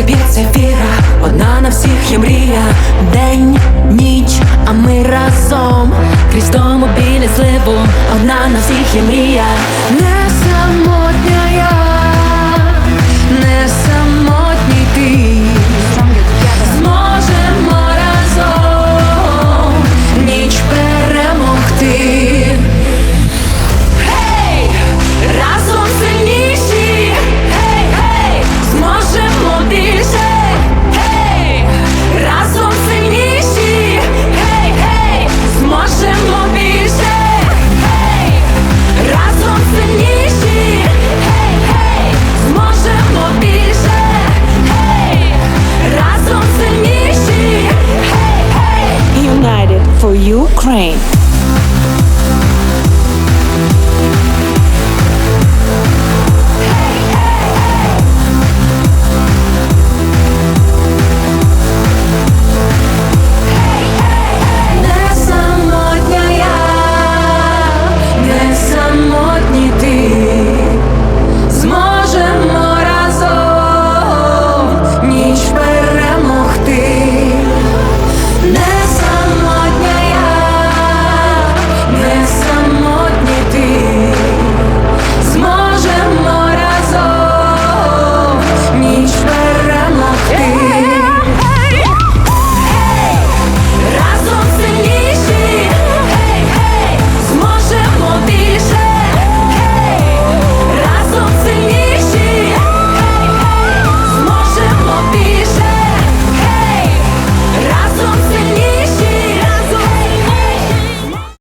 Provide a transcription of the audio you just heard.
тобі це віра, одна на всіх є мрія, день, ніч, а ми разом. Крізь тому біля зливу, одна на всіх є мрія. не Ukraine.